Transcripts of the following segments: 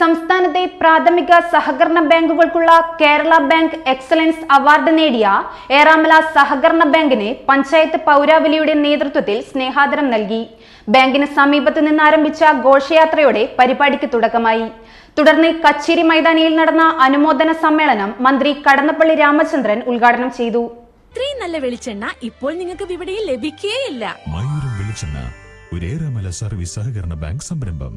സംസ്ഥാനത്തെ പ്രാഥമിക സഹകരണ ബാങ്കുകൾക്കുള്ള കേരള ബാങ്ക് എക്സലൻസ് അവാർഡ് നേടിയ ഏറാമല സഹകരണ ബാങ്കിന് പഞ്ചായത്ത് പൗരാവലിയുടെ നേതൃത്വത്തിൽ സ്നേഹാദരം നൽകി. ബാങ്കിന് സമീപത്ത് നിന്ന് ആരംഭിച്ച ഘോഷയാത്രയോടെ പരിപാടിക്ക് തുടക്കമായി. തുടർന്ന് കച്ചേരി മൈതാനിയിൽ നടന്ന അനുമോദന സമ്മേളനം മന്ത്രി കടന്നപ്പള്ളി രാമചന്ദ്രൻ ഉദ്ഘാടനം ചെയ്തു. ഇത്രയും നല്ല വെളിച്ചെണ്ണ ഇപ്പോൾ നിങ്ങൾക്ക് ഇവിടെ ലഭിക്കുകയില്ല ഒരേറെമല സർവീസ് സഹകരണ ബാങ്ക് സംരംഭം.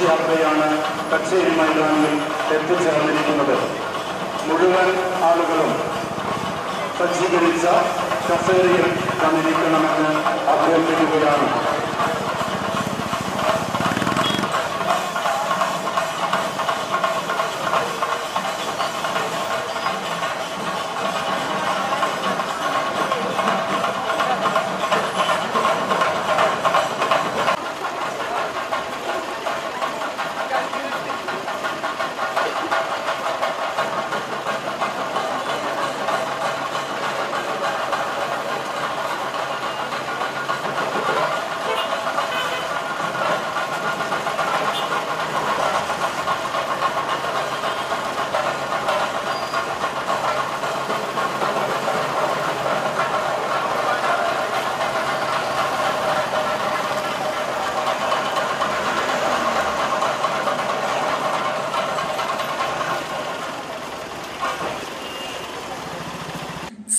ഘോഷയാത്രയാണ് കച്ചേരി മൈതാനിയിൽ എത്തിച്ചേർന്നിരിക്കുന്നത്. മുഴുവൻ ആളുകളും സജ്ജീകരിച്ച കസേരയിൽ തന്നിരിക്കണമെന്ന് അഭ്യർത്ഥിക്കുകയാണ്.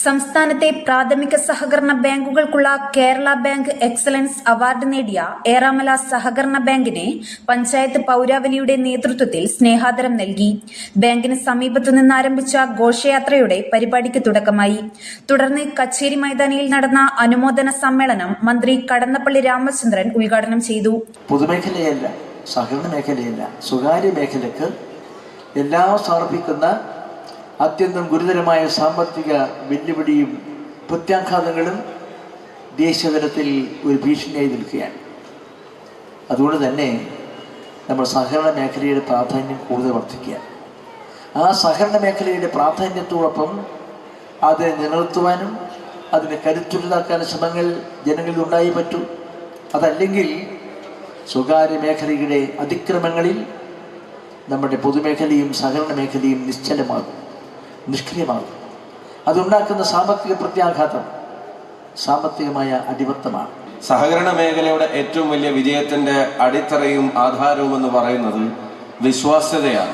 സംസ്ഥാനത്തെ പ്രാഥമിക സഹകരണ ബാങ്കുകൾക്കുള്ള കേരള ബാങ്ക് എക്സലൻസ് അവാർഡ് നേടിയ ഏറാമല സഹകരണ ബാങ്കിനെ പഞ്ചായത്ത് പൌരാവലിയുടെ നേതൃത്വത്തിൽ സ്നേഹാദരം നൽകി. ബാങ്കിന് സമീപത്തുനിന്ന് ആരംഭിച്ച ഘോഷയാത്രയുടെ പരിപാടിക്ക് തുടക്കമായി. തുടർന്ന് കച്ചേരി മൈതാനിയിൽ നടന്ന അനുമോദന സമ്മേളനം മന്ത്രി കടന്നപ്പള്ളി രാമചന്ദ്രൻ ഉദ്ഘാടനം ചെയ്തു. പൊതുമേഖലയല്ല സഹകരണ മേഖലയല്ല സ്വകാര്യ മേഖലക്ക് എല്ലാം സമർപ്പിക്കുന്ന അത്യന്തം ഗുരുതരമായ സാമ്പത്തിക വെല്ലുവിളിയും പ്രത്യാഘാതങ്ങളും ദേശീയതലത്തിൽ ഒരു ഭീഷണിയായി നിൽക്കുകയാണ്. അതുകൊണ്ട് തന്നെ നമ്മൾ സഹകരണ മേഖലയുടെ പ്രാധാന്യം കൂടുതൽ വർദ്ധിക്കുക ആ സഹകരണ മേഖലയുടെ പ്രാധാന്യത്തോടൊപ്പം അത് നിലനിർത്തുവാനും അതിനെ കരുത്തുള്ളതാക്കാനും ശ്രമങ്ങൾ ജനങ്ങളിൽ ഉണ്ടായി പറ്റൂ. അതല്ലെങ്കിൽ സ്വകാര്യ മേഖലയുടെ അതിക്രമങ്ങളിൽ നമ്മുടെ പൊതുമേഖലയും സഹകരണ മേഖലയും നിശ്ചലമാകും. നിഷ്ക്രിയമാകും. അതുണ്ടാക്കുന്ന സാമ്പത്തിക പ്രത്യാഘാതം സാമ്പത്തികമായ അടിമത്തമാണ് സഹകരണ മേഖലയുടെ ഏറ്റവും വലിയ വിജയത്തിന്റെ അടിത്തറയും ആധാരവും എന്ന് പറയുന്നത് വിശ്വാസ്യതയാണ്.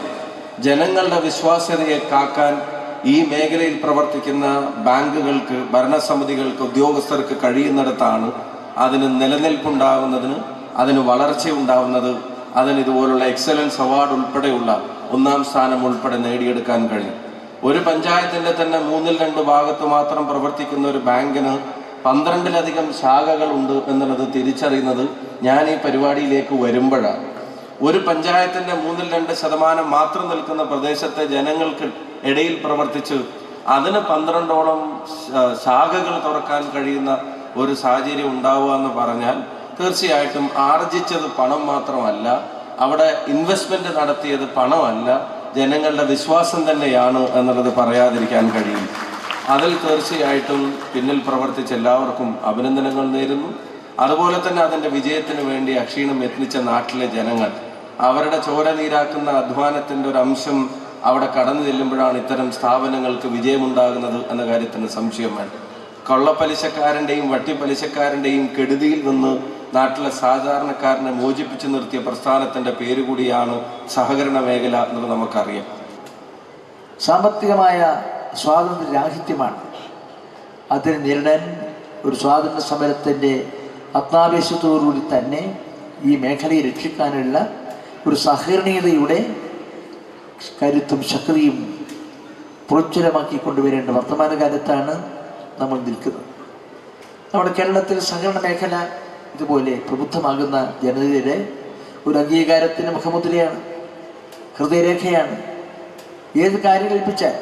ജനങ്ങളുടെ വിശ്വാസ്യതയെ കാക്കാൻ ഈ മേഖലയിൽ പ്രവർത്തിക്കുന്ന ബാങ്കുകൾക്ക് ഭരണസമിതികൾക്ക് ഉദ്യോഗസ്ഥർക്ക് കഴിയുന്നിടത്താണ് അതിന് നിലനിൽപ്പുണ്ടാകുന്നതിന് അതിന് വളർച്ച ഉണ്ടാവുന്നത് അതിന് ഇതുപോലുള്ള എക്സലൻസ് അവാർഡ് ഉൾപ്പെടെയുള്ള ഒന്നാം സ്ഥാനം ഉൾപ്പെടെ നേടിയെടുക്കാൻ കഴിയും. ഒരു പഞ്ചായത്തിന്റെ തന്നെ മൂന്നിൽ രണ്ട് ഭാഗത്ത് മാത്രം പ്രവർത്തിക്കുന്ന ഒരു ബാങ്കിന് പന്ത്രണ്ടിലധികം ശാഖകൾ ഉണ്ട് എന്നുള്ളത് തിരിച്ചറിയുന്നത് ഞാൻ ഈ പരിപാടിയിലേക്ക് വരുമ്പോഴാണ്. ഒരു പഞ്ചായത്തിന്റെ മൂന്നിൽ രണ്ട് ശതമാനം മാത്രം നിൽക്കുന്ന പ്രദേശത്തെ ജനങ്ങൾക്ക് ഇടയിൽ പ്രവർത്തിച്ച് അതിന് പന്ത്രണ്ടോളം ശാഖകൾ തുറക്കാൻ കഴിയുന്ന ഒരു സാഹചര്യം ഉണ്ടാവുക എന്ന് പറഞ്ഞാൽ തീർച്ചയായിട്ടും ആർജിച്ചത് പണം മാത്രമല്ല അവിടെ ഇൻവെസ്റ്റ്മെന്റ് നടത്തിയത് പണമല്ല ജനങ്ങളുടെ വിശ്വാസം തന്നെയാണ് എന്നുള്ളത് പറയാതിരിക്കാൻ കഴിയും. അതിൽ തീർച്ചയായിട്ടും പിന്നിൽ പ്രവർത്തിച്ച എല്ലാവർക്കും അഭിനന്ദനങ്ങൾ നേരുന്നു. അതുപോലെ തന്നെ അതിന്റെ വിജയത്തിന് വേണ്ടി അക്ഷീണം യത്നിച്ച നാട്ടിലെ ജനങ്ങൾ അവരുടെ ചോര നീരാക്കുന്ന അധ്വാനത്തിന്റെ ഒരു അംശം അവിടെ കടന്നു ചെല്ലുമ്പോഴാണ് ഇത്തരം സ്ഥാപനങ്ങൾക്ക് വിജയമുണ്ടാകുന്നത് എന്ന കാര്യത്തിന് സംശയം വേണ്ട കൊള്ളപ്പലിശക്കാരന്റെയും വട്ടിപ്പലിശക്കാരന്റെയും കെടുതിയിൽ നിന്ന് നാട്ടിലെ സാധാരണക്കാരനെ മോചിപ്പിച്ചു നിർത്തിയ പ്രസ്ഥാനത്തിന്റെ പേര് കൂടിയാണ് സഹകരണ മേഖല എന്നത് നമുക്കറിയാം. സാമ്പത്തികമായ സ്വാതന്ത്ര്യ രാഹിത്യമാണ്. അതിനെ നേരിടാൻ ഒരു സ്വാതന്ത്ര്യ സമരത്തിന്റെ ആത്മാവേശത്തോടുകൂടി തന്നെ ഈ മേഖലയെ രക്ഷിക്കാനുള്ള ഒരു സഹകരണീയതയുടെ കരുത്തും ശക്തിയും പ്രോജ്വലമാക്കി കൊണ്ടുവരേണ്ട വർത്തമാനകാലത്താണ് നമ്മൾ നിൽക്കുന്നത്. നമ്മുടെ കേരളത്തിൽ സഹകരണ മേഖല ഇതുപോലെ പ്രബുദ്ധമാകുന്ന ജനതയുടെ ഒരു അംഗീകാരത്തിന് മുഖമുദ്രയാണ് ഹൃദയരേഖയാണ്. ഏത് കാര്യം കൽപ്പിച്ചാൽ?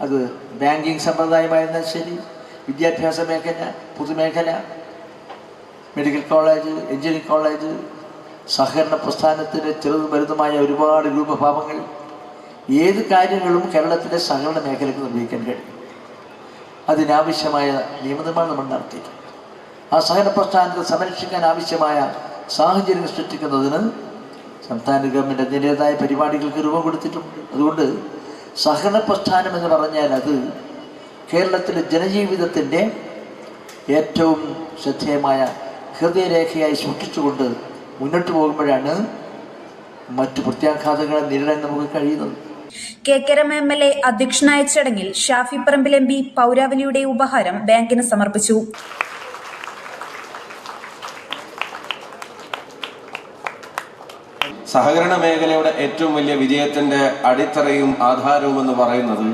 അത് ബാങ്കിങ് സമ്പ്രദായമായിരുന്നാൽ ശരി വിദ്യാഭ്യാസ മേഖല പൊതുമേഖല മെഡിക്കൽ കോളേജ് എഞ്ചിനീയറിംഗ് കോളേജ് സഹകരണ പ്രസ്ഥാനത്തിന് ചെറുതും വലുതുമായ ഒരുപാട് രൂപഭാവങ്ങൾ ഏത് കാര്യങ്ങളും കേരളത്തിലെ സഹകരണ മേഖലയ്ക്ക് നിർവഹിക്കാൻ കഴിയും. അതിനാവശ്യമായ നിയമനിർമ്മാണം നമ്മൾ നടത്തിയിട്ടുണ്ട്. ആ സഹന പ്രസ്ഥാനത്തെ സംരക്ഷിക്കാൻ ആവശ്യമായ സാഹചര്യം സൃഷ്ടിക്കുന്നതിന് സംസ്ഥാന ഗവൺമെന്റ് അതിന്റേതായ പരിപാടികൾക്ക് രൂപം കൊടുത്തിട്ടുണ്ട്. അതുകൊണ്ട് സഹന പ്രസ്ഥാനം എന്ന് പറഞ്ഞാൽ അത് കേരളത്തിലെ ജനജീവിതത്തിന്റെ ഏറ്റവും ശ്രദ്ധേയമായ ഹൃദയരേഖയായി സൂക്ഷിച്ചുകൊണ്ട് മുന്നോട്ട് പോകുമ്പോഴാണ് മറ്റു പ്രത്യാഘാതങ്ങളെ നേരിടാൻ നമുക്ക് കഴിയുന്നത്. കെ കെരം എം എൽ എ അധ്യക്ഷനായ ചടങ്ങിൽ ഷാഫി പറമ്പിൽ എം പി പൗരാവലിയുടെ ഉപഹാരം ബാങ്കിന് സമർപ്പിച്ചു. സഹകരണ മേഖലയുടെ ഏറ്റവും വലിയ വിജയത്തിന്റെ അടിത്തറയും ആധാരവും എന്ന് പറയുന്നത്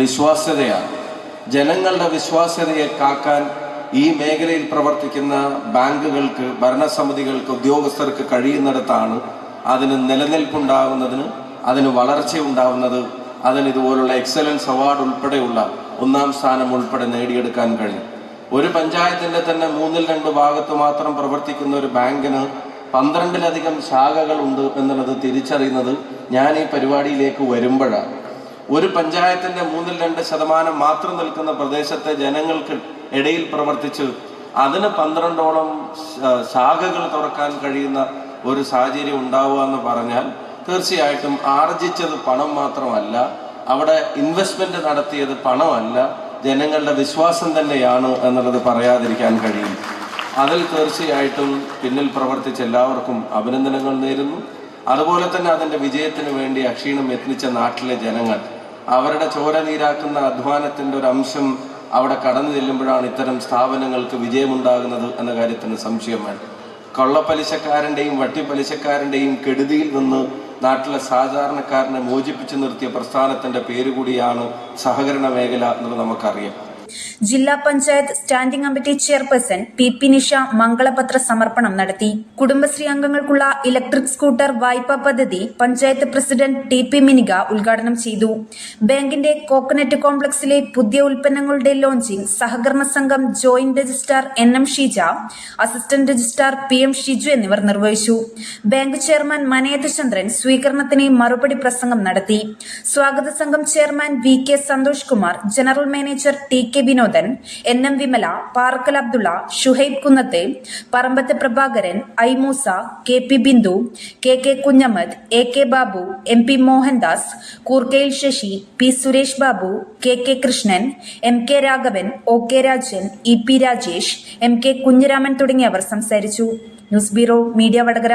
വിശ്വാസ്യതയാണ്. ജനങ്ങളുടെ വിശ്വാസ്യതയെ കാക്കാൻ ഈ മേഖലയിൽ പ്രവർത്തിക്കുന്ന ബാങ്കുകൾക്ക് ഭരണസമിതികൾക്ക് ഉദ്യോഗസ്ഥർക്ക് കഴിയുന്നിടത്താണ് അതിന് നിലനിൽപ്പുണ്ടാകുന്നതിന് അതിന് വളർച്ച ഉണ്ടാകുന്നത് അതിന് ഇതുപോലുള്ള എക്സലൻസ് അവാർഡ് ഉൾപ്പെടെയുള്ള ഒന്നാം സ്ഥാനം ഉൾപ്പെടെ നേടിയെടുക്കാൻ കഴിയും. ഒരു പഞ്ചായത്തിന്റെ തന്നെ മൂന്നിൽ രണ്ട് ഭാഗത്ത് മാത്രം പ്രവർത്തിക്കുന്ന ഒരു ബാങ്കിന് പന്ത്രണ്ടിലധികം ശാഖകളുണ്ട് എന്നുള്ളത് തിരിച്ചറിയുന്നത് ഞാൻ ഈ പരിപാടിയിലേക്ക് വരുമ്പോഴാണ്. ഒരു പഞ്ചായത്തിന്റെ മൂന്നിൽ രണ്ട് ശതമാനം മാത്രം നിൽക്കുന്ന പ്രദേശത്തെ ജനങ്ങൾക്ക് ഇടയിൽ പ്രവർത്തിച്ച് അതിന് പന്ത്രണ്ടോളം ശാഖകൾ തുറക്കാൻ കഴിയുന്ന ഒരു സാഹചര്യം ഉണ്ടാവുക എന്ന് പറഞ്ഞാൽ തീർച്ചയായിട്ടും ആർജിച്ചത് പണം മാത്രമല്ല അവിടെ ഇൻവെസ്റ്റ്മെന്റ് നടത്തിയത് പണമല്ല ജനങ്ങളുടെ വിശ്വാസം തന്നെയാണ് എന്നുള്ളത് പറയാതിരിക്കാൻ കഴിയും അതിൽ തീർച്ചയായിട്ടും പിന്നിൽ പ്രവർത്തിച്ച എല്ലാവർക്കും അഭിനന്ദനങ്ങൾ നേരുന്നു. അതുപോലെ തന്നെ അതിന്റെ വിജയത്തിന് വേണ്ടി അക്ഷീണം യത്നിച്ച നാട്ടിലെ ജനങ്ങൾ അവരുടെ ചോര നീരാക്കുന്ന അധ്വാനത്തിന്റെ ഒരു അംശം അവിടെ കടന്നു ചെല്ലുമ്പോഴാണ് ഇത്തരം സ്ഥാപനങ്ങൾക്ക് വിജയമുണ്ടാകുന്നത് എന്ന കാര്യത്തിന് സംശയം വേണ്ട. കൊള്ളപ്പലിശക്കാരന്റെയും വട്ടിപ്പലിശക്കാരന്റെയും കെടുതിയിൽ നിന്ന് നാട്ടിലെ സാധാരണക്കാരനെ മോചിപ്പിച്ചു നിർത്തിയ പ്രസ്ഥാനത്തിന്റെ പേരുകൂടിയാണ് സഹകരണ മേഖല എന്നുള്ളത് നമുക്കറിയാം. ജില്ലാ panchayat standing committee chairperson P P Nisha മംഗളപത്ര സമർപ്പണം നടത്തി. കുടുംബശ്രീ അംഗങ്ങൾക്കുള്ള ഇലക്ട്രിക് സ്കൂട്ടർ വായ്പാ പദ്ധതി panchayat president T P Minika ഉദ്ഘാടനം ചെയ്തു. ബാങ്കിന്റെ കോക്കനറ്റ് കോംപ്ലക്സിലെ പുതിയ ഉൽപ്പന്നങ്ങളുടെ ലോഞ്ചിംഗ് സഹകരണ സംഘം joint registrar N M Shija assistant registrar P M Shiju എന്നിവർ നിർവഹിച്ചു. ബാങ്ക് ചെയർമാൻ മനേത് ചന്ദ്രൻ സ്വീകരണത്തിന് മറുപടി പ്രസംഗം നടത്തി. സ്വാഗത സംഘം chairman V K Santhosh Kumar general manager T K Vinodan N M Vimala Parakkal Abdulla Shuhaib Kunnathe Parambath Prabhakaran I Moosa K P Bindu K K Kunhammad A K Babu M P Mohandas കൂർക്കയിൽ Sasi P Suresh Babu K K Krishnan M K Raghavan O K Rajan E P Rajesh M K Kunhiraman തുടങ്ങിയവർ സംസാരിച്ചു. News bureau media Vadakara.